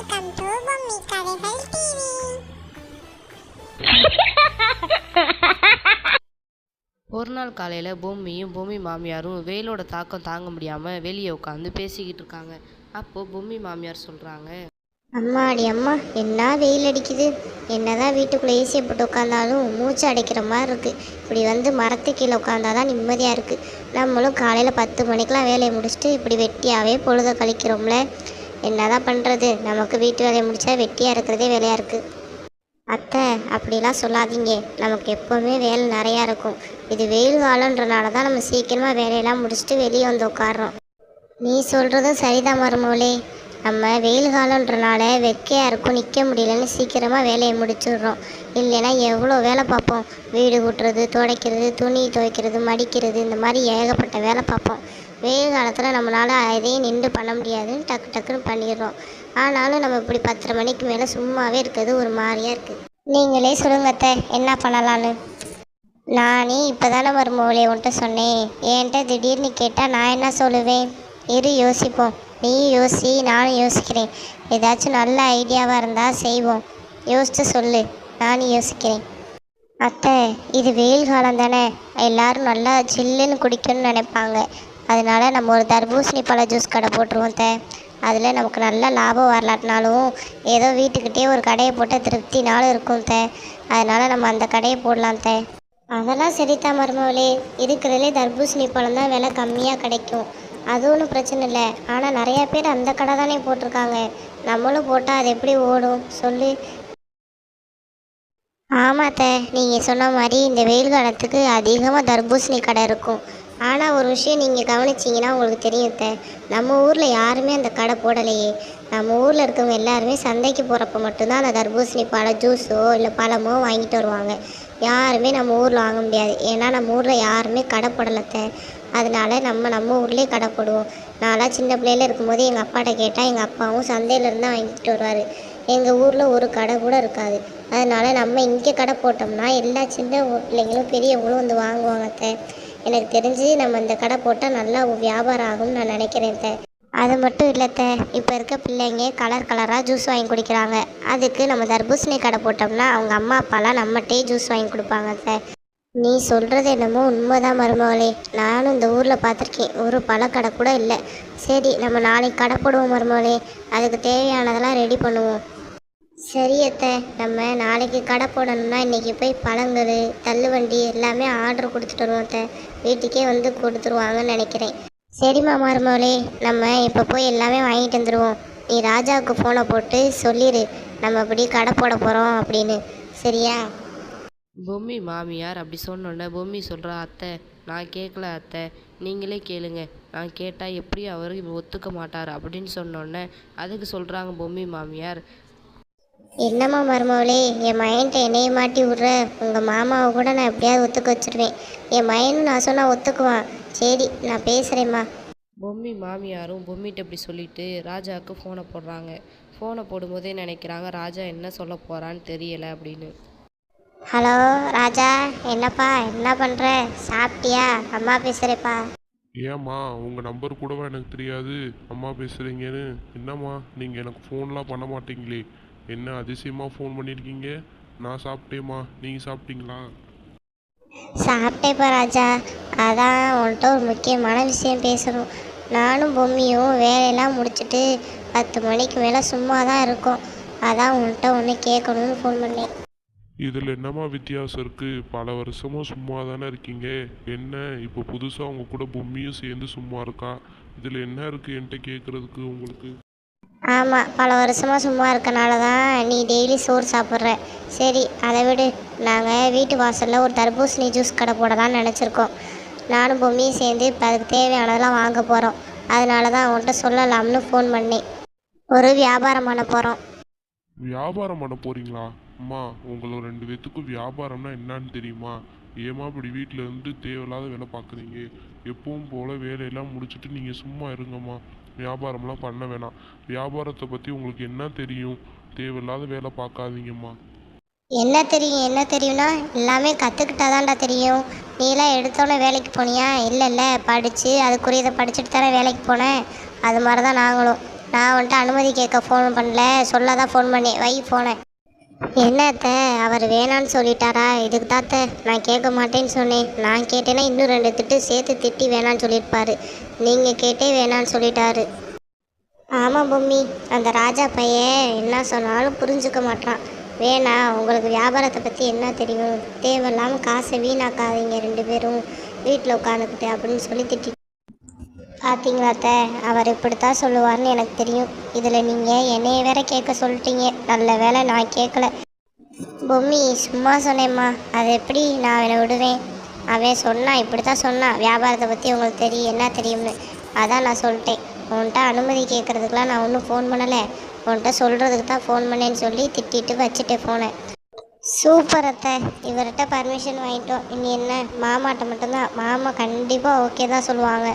Welcome to Bommi கதைகள் TV ஒரு நாள் காலையில் பொம்மியும் பொம்மி மாமியாரும் வெயிலோட தாக்கம் தாங்க முடியாமல் வெளியே உட்காந்து பேசிக்கிட்டு இருக்காங்க. அப்போது பொம்மி மாமியார் சொல்கிறாங்க அம்மாடி அம்மா என்ன வெயில் அடிக்குது? என்னதான் வீட்டுக்குள்ளே ஏசியை போட்டு உட்காந்தாலும் மூச்சு அடைக்கிற மாதிரி இருக்குது இப்படி வந்து மரத்து கீழே உட்காந்தாதான் நிம்மதியாக இருக்குது நம்மளும் காலையில் பத்து மணிக்கெலாம் வேலையை முடிச்சுட்டு இப்படி வெட்டியாகவே பொழுத கழிக்கிறோம்ல. என்னதான் பண்ணுறது நமக்கு வீட்டு வேலையை முடித்தா வெட்டியாக இருக்கிறதே வேலையாக இருக்குது அத்தை அப்படிலாம் சொல்லாதீங்க. நமக்கு எப்போவுமே வேலை நிறையா இருக்கும். இது வெயில் காலன்றனால தான் நம்ம சீக்கிரமாக வேலையெல்லாம் முடிச்சுட்டு வெளியே வந்து உட்காடுறோம் நீ சொல்கிறதும் சரிதான் மருமோளே நம்ம வெயில் காலன்றனால வெக்கையாக இருக்கும் நிற்க முடியலன்னு சீக்கிரமாக வேலையை முடிச்சிடுறோம். இல்லைன்னா எவ்வளோ வேலை பார்ப்போம்? வீடு கூட்டுறது துடைக்கிறது துணி துவைக்கிறது மடிக்கிறது இந்த மாதிரி ஏகப்பட்ட வேலை பார்ப்போம். வெயில் காலத்தில் நம்மளால் எதையும் நின்று பண்ண முடியாதுன்னு டக்கு டக்குன்னு பண்ணிடுறோம். ஆனாலும் நம்ம இப்படி பத்தரை மணிக்கு மேலே சும்மாவே இருக்கிறது ஒரு மாதிரியாக இருக்குது நீங்களே சொல்லுங்க அத்தை என்ன பண்ணலான்னு நானே இப்போ தானே மருமகளே உன்ட்ட சொன்னேன். என்கிட்ட திடீர்னு கேட்டால் நான் என்ன சொல்லுவேன்? இரு யோசிப்போம். நீ யோசி நானும் யோசிக்கிறேன். ஏதாச்சும் நல்ல ஐடியாவாக இருந்தால் செய்வோம். யோசித்து சொல்லு. நானும் யோசிக்கிறேன். அத்தை இது வெயில் காலம் தானே. எல்லாரும் நல்லா சில்லுன்னு குடிக்கணும்னு நினைப்பாங்க. அதனால நம்ம ஒரு தர்பூசணி பழ ஜூஸ் கடை போட்டுருவோம் தே. அதில் நமக்கு நல்ல லாபம் வரலாட்டினாலும் ஏதோ வீட்டுக்கிட்டே ஒரு கடையை போட்டு திருப்தினாலும் இருக்கும் தே. அதனால நம்ம அந்த கடையை போடலாம் தே. அதெல்லாம் சரித்தா மருமகளே. இருக்கிறதுலே தர்பூசணி பழம் தான் விலை கம்மியாக கிடைக்கும். அது ஒன்றும் பிரச்சனை இல்லை. ஆனால் நிறையா பேர் அந்த கடை தானே போட்டிருக்காங்க. நம்மளும் போட்டால் அது எப்படி ஓடும்? சொல்லு. ஆமாத்த நீங்கள் சொன்ன மாதிரி இந்த வெயில் காலத்துக்கு அதிகமாக தர்பூசணி கடை இருக்கும். ஆனால் ஒரு விஷயம் நீங்கள் கவனிச்சிங்கன்னா உங்களுக்கு தெரியும் த நம்ம ஊரில் யாருமே அந்த கடை போடலையே. நம்ம ஊரில் இருக்கவங்க எல்லாருமே சந்தைக்கு போகிறப்ப மட்டும்தான் அந்த தர்பூசணி பழம் ஜூஸோ இல்லை பழமோ வாங்கிட்டு வருவாங்க. யாருமே நம்ம ஊரில் வாங்க முடியாது. ஏன்னா நம்ம ஊரில் யாருமே கடை போடலத்த அதனால நம்ம நம்ம ஊர்லேயே கடை போடுவோம். நான்லாம் சின்ன பிள்ளையில இருக்கும்போது எங்கள் அப்பாட்ட கேட்டால் எங்கள் அப்பாவும் சந்தையிலேருந்து தான் வாங்கிட்டு வருவார். எங்கள் ஊரில் ஒரு கடை கூட இருக்காது. அதனால நம்ம இங்கே கடை போட்டோம்னா எல்லா சின்ன பிள்ளைங்களும் பெரியவங்களும் வந்து வாங்குவாங்க அத்தை. எனக்கு தெரிஞ்சு நம்ம இந்த கடை போட்டால் நல்லா வியாபாரம் ஆகும்னு நான் நினைக்கிறேன் அத்தை. அது மட்டும் இல்லை அத்தை. இப்போ இருக்க பிள்ளைங்க கலர் கலராக ஜூஸ் வாங்கி குடிக்கிறாங்க. அதுக்கு நம்ம தர்பூசணி கடை போட்டோம்னா அவங்க அம்மா அப்பாலாம் நம்மகிட்டே ஜூஸ் வாங்கி கொடுப்பாங்க அத்தை. நீ சொல்கிறது என்னமோ உண்மைதான் மருமகளே. நானும் இந்த ஊரில் பார்த்துருக்கேன். ஒரு பழக்கடை கூட இல்லை. சரி நம்ம நாளைக்கு கடை போடுவோம் மருமகளே. அதுக்கு தேவையானதெல்லாம் ரெடி பண்ணுவோம். சரி அத்தை நம்ம நாளைக்கு கடை போடணும்னா இன்றைக்கி போய் பழங்கள் தள்ளுவண்டி எல்லாமே ஆர்டர் கொடுத்துட்டு வருவோம் அத்தை. வீட்டுக்கே வந்து கொடுத்துருவாங்கன்னு நினைக்கிறேன். சரிம்மா மருமவளே நம்ம இப்போ போய் எல்லாமே வாங்கிட்டு வந்துடுவோம் நீ ராஜாவுக்கு ஃபோனை போட்டு சொல்லிடு நம்ம இப்படி கடை போட போகிறோம் அப்படின்னு. சரியா? பொம்மி மாமியார் அப்படி சொன்னோன்னே பொம்மி சொல்கிறா அத்தை நான் கேட்கல அத்தை. நீங்களே கேளுங்க. நான் கேட்டால் எப்படி அவர் ஒத்துக்க மாட்டார்? அப்படின்னு சொன்னோன்னே அதுக்கு சொல்கிறாங்க பொம்மி மாமியார். என்னம்மா மருமகளே என் மயன்ட்ட என்னைய மாட்டி விட்ற? உங்கள் மாமாவை கூட நான் எப்படியாவது ஒத்துக்க வச்சிருவேன். என் மயனும் நான் சொன்னால் ஒத்துக்குவான். சரி நான் பேசுகிறேம்மா பொம்மி மாமியாரும் பொம்மிட்ட இப்படி சொல்லிட்டு ராஜாவுக்கு ஃபோனை போடுறாங்க. ஃபோனை போடும்போதே நினைக்கிறாங்க ராஜா என்ன சொல்ல போகிறான்னு தெரியலை அப்படின்னு. ஹலோ ராஜா என்னப்பா என்ன பண்ணுற சாப்பிட்டியா? அம்மா பேசுகிறேப்பா ஏம்மா உங்கள் நம்பர் கூடவா எனக்கு தெரியாது? அம்மா பேசுகிறீங்கன்னு என்னம்மா நீங்கள் எனக்கு ஃபோன்லாம் பண்ண மாட்டீங்களே. என்ன அதிசயமாக ஃபோன் பண்ணியிருக்கீங்க நான் சாப்பிட்டேம்மா. நீங்கள் சாப்பிட்டீங்களா? சாப்பிட்டேப்பா ராஜா. அதான் உன்கிட்ட ஒரு முக்கியமான விஷயம் பேசணும். நானும் பொம்மியும் வேலையெல்லாம் முடிச்சுட்டு பத்து மணிக்கு மேலே சும்மா தான் இருக்கோம். அதான் உன்கிட்ட ஒன்று கேட்கணும்னு ஃபோன் பண்ணேன். இதில் என்னம்மா வித்தியாசம் இருக்குது பல வருஷமாக சும்மா தானே இருக்கீங்க. என்ன இப்போ புதுசாக உங்கள் கூட பொம்மியும் சேர்ந்து சும்மா இருக்கா? இதில் என்ன இருக்குது என்கிட்ட கேட்குறதுக்கு உங்களுக்கு? ஆமாம் பல வருஷமாக சும்மா இருக்கனால தான் நீ டெய்லி சோறு சாப்பிட்ற. சரி அதை விடு. நாங்கள் வீட்டு வாசலில் ஒரு தர்பூசணி ஜூஸ் கடை போடலாம்னு நினச்சிருக்கோம். நானும் பொம்மியும் சேர்ந்து இப்போ அதுக்கு தேவையானதெல்லாம் வாங்க போகிறோம் அதனால தான் அவன்கிட்ட சொல்லலாம்னு ஃபோன் பண்ணேன். ஒரு வியாபாரம் பண்ண போகிறோம் வியாபாரம் பண்ண போகிறீங்களா அம்மா உங்களோட ரெண்டு பேத்துக்கும் வியாபாரம்னா என்னன்னு தெரியுமா? ஏமா இப்படி வீட்டில் இருந்து தேவையில்லாத வேலை பார்க்குறீங்க? எப்பவும் போல் வேலையெல்லாம் முடிச்சுட்டு நீங்கள் சும்மா இருங்கம்மா. வியாபாரம்லாம் பண்ண வேணாம். வியாபாரத்தை பற்றி உங்களுக்கு என்ன தெரியும்? தேவையில்லாத வேலை பார்க்காதீங்கம்மா. என்ன தெரியும்? என்ன தெரியும்னா எல்லாமே கற்றுக்கிட்டாதான்டா தெரியும். நீலாம் எடுத்தோன்னே வேலைக்கு போனியா? இல்லை இல்லை படித்து அதுக்குரியதை படிச்சுட்டு தானே வேலைக்கு போனேன். அது மாதிரி தான் நாங்களும். நான் வந்துட்டு அனுமதி கேட்க ஃபோன் பண்ணல. சொல்ல தான் ஃபோன் பண்ணேன். வை போனேன். என்னத்த அவர் வேணான்னு சொல்லிட்டாரா? இதுக்கு தாத்த நான் கேட்க மாட்டேன்னு சொன்னேன். நான் கேட்டேன்னா இன்னும் ரெண்டு திட்டு சேர்த்து திட்டி வேணான்னு சொல்லியிருப்பாரு. நீங்கள் கேட்டே வேணான்னு சொல்லிட்டாரு. ஆமாம் பொம்மி அந்த ராஜா பையன் என்ன சொன்னாலும் புரிஞ்சுக்க மாட்டான் வேணா உங்களுக்கு வியாபாரத்தை பற்றி என்ன தெரியும்? தேவையில்லாமல் காசை வீணாக்காதீங்க ரெண்டு பேரும். வீட்டில் உட்காந்துக்கிட்டு அப்படின்னு சொல்லி திட்டி பார்த்தீங்களா அத்தை? அவர் இப்படித்தான் சொல்லுவார்னு எனக்கு தெரியும். இதில் நீங்கள் என்னைய வேற கேட்க சொல்லிட்டீங்க. நல்ல வேலை நான் கேட்கல. பொம்மி சும்மா சொன்னேம்மா. அது எப்படி நான் அவனை விடுவேன்? அவன் சொன்னான் இப்படி தான் சொன்னான் வியாபாரத்தை பற்றி உங்களுக்கு தெரியும். என்ன தெரியும்னு. அதான் நான் சொல்லிட்டேன். உன்கிட்ட அனுமதி கேட்குறதுக்கெலாம் நான் ஒன்றும் ஃபோன் பண்ணலை. உன்கிட்ட சொல்கிறதுக்கு தான் ஃபோன் பண்ணேன்னு சொல்லி திட்டிட்டு வச்சுட்டேன் ஃபோனை சூப்பர் அத்தை. இவர்கிட்ட பர்மிஷன் வாங்கிட்டோம். இனி என்ன? மாமாட்ட மட்டும்தான். மாமா கண்டிப்பாக ஓகே தான் சொல்லுவாங்க.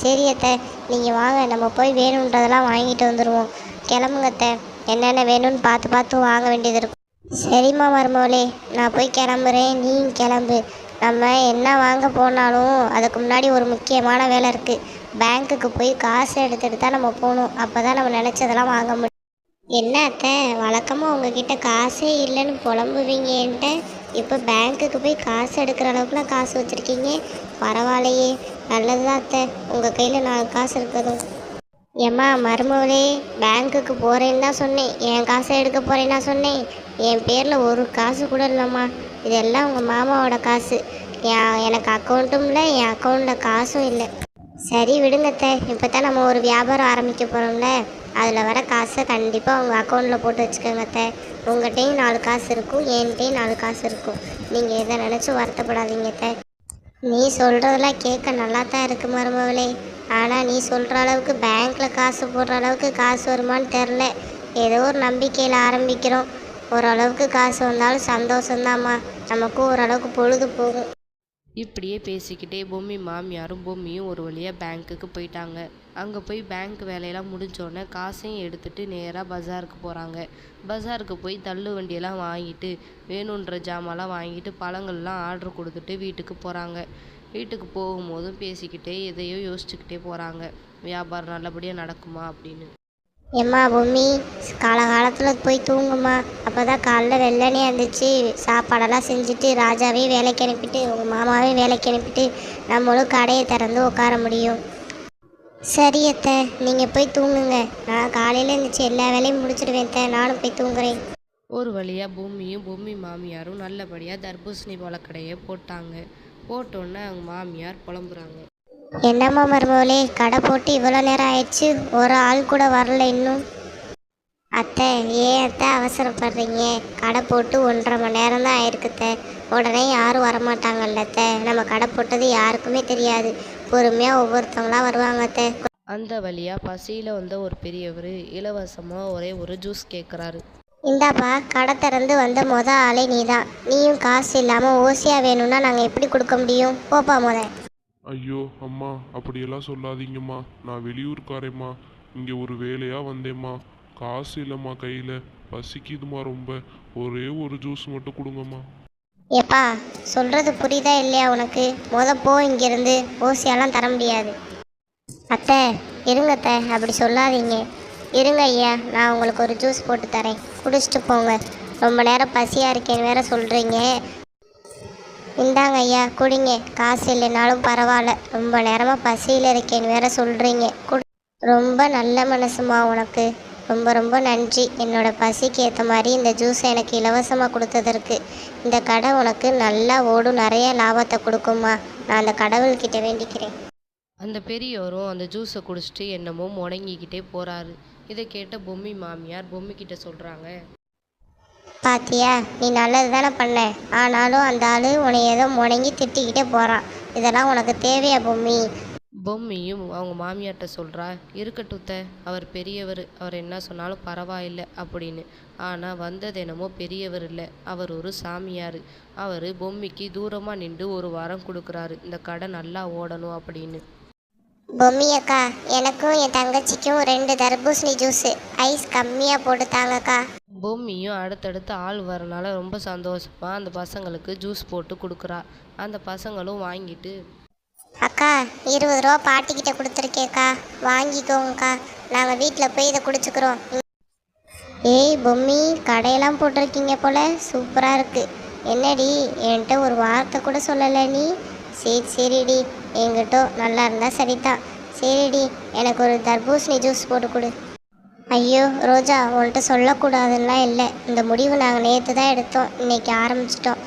சரி அத்தை நீங்கள் வாங்க நம்ம போய் வேணுன்றதெல்லாம் வாங்கிட்டு வந்துடுவோம் கிளம்புங்க அத்தை. என்னென்ன வேணும்னு பார்த்து பார்த்து வாங்க வேண்டியது இருக்கும். சரிம்மா மருமகளே நான் போய் கிளம்புறேன். நீ கிளம்பு. நம்ம என்ன வாங்க போனாலும் அதுக்கு முன்னாடி ஒரு முக்கியமான வேலை இருக்குது பேங்க்குக்கு போய் காசு எடுத்துகிட்டு தான் நம்ம போகணும். அப்போ தான் நம்ம நினச்சதெல்லாம் வாங்க முடியும். என்ன அத்தை வழக்கமாக உங்ககிட்ட காசே இல்லைன்னு புலம்புவீங்கன்ட்டு இப்போ பேங்க்குக்கு போய் காசு எடுக்கிற அளவுக்குலாம் காசு வச்சுருக்கீங்க. பரவாயில்லையே. நல்லது தான் அத்தை. உங்கள் கையில் நாலு காசு இருக்கதும் ஏம்மா மருமகளே பேங்க்குக்கு போகிறேன்னு தான் சொன்னேன். என் காசை எடுக்க போகிறேன்னா சொன்னேன். என் பேரில் ஒரு காசு கூட இல்லைம்மா. இதெல்லாம் உங்கள் மாமாவோட காசு. என் எனக்கு அக்கௌண்ட்டும் இல்லை என் அக்கௌண்ட்டில் காசும் இல்லை. சரி விடுங்கத்த இப்போ தான் நம்ம ஒரு வியாபாரம் ஆரம்பிக்க போகிறோம்ல அதில் வர காசை கண்டிப்பாக உங்கள் அக்கௌண்ட்டில் போட்டு வச்சுக்கோங்க அத்தை. உங்கள்கிட்டையும் நாலு காசு இருக்கும் என்கிட்டையும் நாலு காசு இருக்கும். நீங்கள் எதை நினச்சி வருத்தப்படாதீங்கத்த நீ சொல்கிறதெல்லாம் கேட்க நல்லா தான் இருக்கு மருமகளே. ஆனால் நீ சொல்கிற அளவுக்கு பேங்க்கில் காசு போடுற அளவுக்கு காசு வருமான்னு தெரில. ஏதோ ஒரு நம்பிக்கையில் ஆரம்பிக்கிறோம். ஓரளவுக்கு காசு வந்தாலும் சந்தோஷம்தாம்மா. நமக்கும் ஓரளவுக்கு பொழுது போகும். இப்படியே பேசிக்கிட்டே பொம்மி மாமியாரும் பொம்மியும் ஒரு வழியாக பேங்க்குக்கு போயிட்டாங்க. அங்கே போய் பேங்க் வேலையெல்லாம் முடிஞ்சோடனே காசையும் எடுத்துகிட்டு நேராக பஜாருக்கு போகிறாங்க பஜாருக்கு போய் தள்ளு வண்டியெல்லாம் வாங்கிட்டு வேணுன்ற ஜாமான்லாம் வாங்கிட்டு பழங்கள்லாம் ஆர்டர் கொடுத்துட்டு வீட்டுக்கு போகிறாங்க வீட்டுக்கு போகும்போதும் பேசிக்கிட்டே எதையோ யோசிச்சுக்கிட்டே போகிறாங்க வியாபாரம் நல்லபடியாக நடக்குமா அப்படின்னு. எம்மா பூமி காலகாலத்தில் போய் தூங்குமா அப்போ தான் காலைல வெள்ளனே இருந்துச்சு சாப்பாடெல்லாம் செஞ்சுட்டு ராஜாவையும் வேலைக்கு அனுப்பிட்டு உங்கள் மாமாவையும் வேலைக்கு அனுப்பிட்டு நம்மளும் கடையை திறந்து உட்கார முடியும். சரி அத்தை நீங்கள் போய் தூங்குங்க. நான் காலையில் இருந்துச்சு எல்லா வேலையும் முடிச்சிடுவேன் அத்தை. நானும் போய் தூங்குறேன். ஒரு வழியாக பொம்மியும் பொம்மி மாமியாரும் நல்லபடியாக தர்பூசணி பழக்கடையை போட்டாங்க. போட்டோன்னே அவங்க மாமியார் புலம்புறாங்க. என்னம்மா மருமகளே கடை போட்டு இவ்வளோ நேரம் ஆயிடுச்சு. ஒரு ஆள் கூட வரல இன்னும். அத்தை ஏன் அத்தை அவசரப்படுறீங்க? கடை போட்டு ஒன்றரை மணி நேரம் தான் ஆயிருக்குத்த உடனே யாரும் வரமாட்டாங்கல்ல அத்தை. நம்ம கடை போட்டது யாருக்குமே தெரியாது. பொறுமையாக ஒவ்வொருத்தவங்களா வருவாங்க அத்தை. அந்த வழியாக பசியில் வந்த ஒரு பெரியவர் இலவசமாக ஒரே ஒரு ஜூஸ் கேட்குறாரு இந்தாப்பா கடை திறந்து வந்த மொத ஆளே நீ தான் நீயும் காசு இல்லாமல் ஓசியாக வேணும்னா நாங்கள் எப்படி கொடுக்க முடியும்? போப்பா முத. ஐயோ அம்மா அப்படியெல்லாம் சொல்லாதீங்கம்மா. நான் வெளியூர்காரேம்மா. இங்கே ஒரு வேலையாக வந்தேம்மா. காசு இல்லைம்மா கையில். பசிக்குதுமா ரொம்ப. ஒரே ஒரு ஜூஸ் மட்டும் கொடுங்கம்மா. ஏப்பா சொல்கிறது புரியுதா இல்லையா உனக்கு? மொத போ இங்கேருந்து. ஓசியாலாம் தர முடியாது. அத்தை இருங்க அத்தை அப்படி சொல்லாதீங்க. இருங்க ஐயா நான் உங்களுக்கு ஒரு ஜூஸ் போட்டு தரேன். குடிச்சிட்டு போங்க. ரொம்ப நேரம் பசியாக இருக்கேன்னு வேற சொல்கிறீங்க இந்தாங்க ஐயா குடிங்க. காசு இல்லைனாலும் பரவாயில்ல. ரொம்ப நேரமாக பசியில் இருக்கேன்னு வேற சொல்கிறீங்க குடி ரொம்ப நல்ல மனசுமா உனக்கு. ரொம்ப ரொம்ப நன்றி. என்னோட பசிக்கு ஏற்ற மாதிரி இந்த ஜூஸை எனக்கு இலவசமாக கொடுத்ததற்கு. இந்த கடை உனக்கு நல்லா ஓடும். நிறைய லாபத்தை கொடுக்குமா நான் அந்த கடவுள்கிட்ட வேண்டிக்கிறேன். அந்த பெரியவரும் அந்த ஜூஸை குடிச்சிட்டு என்னமோ முடங்கிக்கிட்டே போகிறாரு இதை கேட்ட பொம்மி மாமியார் பொம்மிக்கிட்ட சொல்கிறாங்க பாத்தியா நீ நல்லது தானே பண்ண. ஆனாலும் அந்த ஆள் உன்னை ஏதோ முடங்கி திட்டிக்கிட்டே போகிறான் இதெல்லாம் உனக்கு தேவையா பொம்மி? பொம்மியும் அவங்க மாமியார்கிட்ட சொல்கிறா இருக்கட்டும் த அவர் பெரியவர் அவர் என்ன சொன்னாலும் பரவாயில்லை அப்படின்னு. ஆனால் வந்தது என்னமோ பெரியவர் இல்லை அவர் ஒரு சாமியார். அவர் பொம்மிக்கு தூரமாக நின்று ஒரு வாரம் கொடுக்குறாரு இந்த கடை நல்லா ஓடணும் அப்படின்னு. பொம்மி அக்கா எனக்கும் என் தங்கச்சிக்கும் ரெண்டு தர்பூசணி ஜூஸு ஐஸ் கம்மியாக போட்டு தாங்கக்கா. பொம்மியும் அடுத்தடுத்து ஆள் வரனால ரொம்ப சந்தோஷமா அந்த பசங்களுக்கு ஜூஸ் போட்டு கொடுக்குறா. அந்த பசங்களும் வாங்கிட்டு அக்கா இருபது ரூபா பாட்டிக்கிட்ட கொடுத்துருக்கேக்கா வாங்கிக்கோங்கக்கா. நாங்கள் வீட்டில் போய் இதை குடிச்சுக்கிறோம். ஏய் பொம்மி கடையெல்லாம் போட்டிருக்கீங்க போல. சூப்பராக இருக்குது என்னடி என்கிட்ட ஒரு வார்த்தை கூட சொல்லலை நீ? சரி சரிடி. என்கிட்ட நல்லா இருந்தால் சரிதான் சரிடி எனக்கு ஒரு தர்பூசணி ஜூஸ் போட்டு கொடு. ஐயோ ரோஜா உன்கிட்ட சொல்லக்கூடாதுன்னா இல்லை. இந்த முடிவு நாங்கள் நேற்று தான் எடுத்தோம். இன்னைக்கு ஆரம்பிச்சிட்டோம்.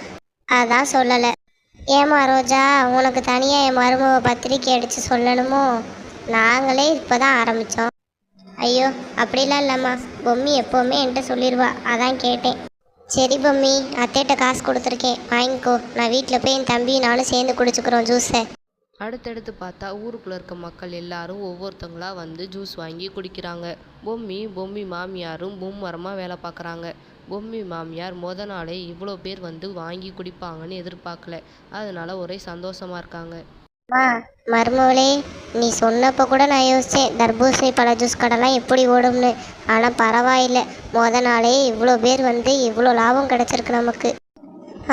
அதான் சொல்லலை. ஏமா ரோஜா உனக்கு தனியாக என் மருமக பத்திரிக்கை அடித்து சொல்லணுமோ? நாங்களே இப்போ தான் ஆரம்பித்தோம் ஐயோ அப்படிலாம் இல்லைம்மா. பொம்மி எப்போவுமே என்கிட்ட சொல்லிடுவா அதான் கேட்டேன். சரி பொம்மி அத்தைகிட்ட காசு கொடுத்துருக்கேன். வாங்கிக்கோ. நான் வீட்டில் போய் என் தம்பியும் நானும் சேர்ந்து குடிச்சுக்கிறோம் ஜூஸை அடுத்தடுத்து பார்த்தா ஊருக்குள்ளே இருக்க மக்கள் எல்லாரும் ஒவ்வொருத்தங்களாக வந்து ஜூஸ் வாங்கி குடிக்கிறாங்க. பொம்மி பொம்மி மாமியாரும் மும்மரமாக வேலை பார்க்குறாங்க. பொம்மி மாமியார் மொத நாளே இவ்வளோ பேர் வந்து வாங்கி குடிப்பாங்கன்னு எதிர்பார்க்கல. அதனால ஒரே சந்தோஷமா இருக்காங்க. அம்மா மருமவளே நீ சொன்னப்போ கூட நான் யோசித்தேன் தர்பூசணி பழ ஜூஸ் கடைலாம் எப்படி ஓடும்னு. ஆனால் பரவாயில்ல மொத நாளே இவ்வளோ பேர் வந்து இவ்வளோ லாபம் கிடச்சிருக்கு நமக்கு.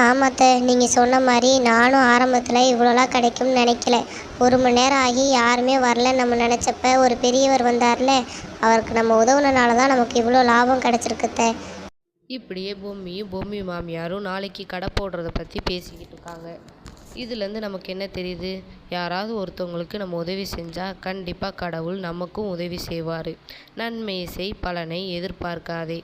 ஆமாத்த நீங்கள் சொன்ன மாதிரி நானும் ஆரம்பத்தில் இவ்வளோலாம் கிடைக்கும்னு நினைக்கல. ஒரு மணி நேரம் ஆகி யாருமே வரல நம்ம நினச்சப்ப ஒரு பெரியவர் வந்தார்ல அவருக்கு நம்ம உதவுனனால தான் நமக்கு இவ்வளோ லாபம் கிடச்சிருக்குத்த. இப்படியே பொம்மியும் பொம்மி மாமியாரும் நாளைக்கு கடை போடுறத பற்றி பேசிக்கிட்டு இருக்காங்க. இதுலேருந்து நமக்கு என்ன தெரியுது? யாராவது ஒருத்தவங்களுக்கு நம்ம உதவி செஞ்சால் கண்டிப்பாக கடவுள் நமக்கும் உதவி செய்வார். நன்மையை செய் பலனை எதிர்பார்க்காதே.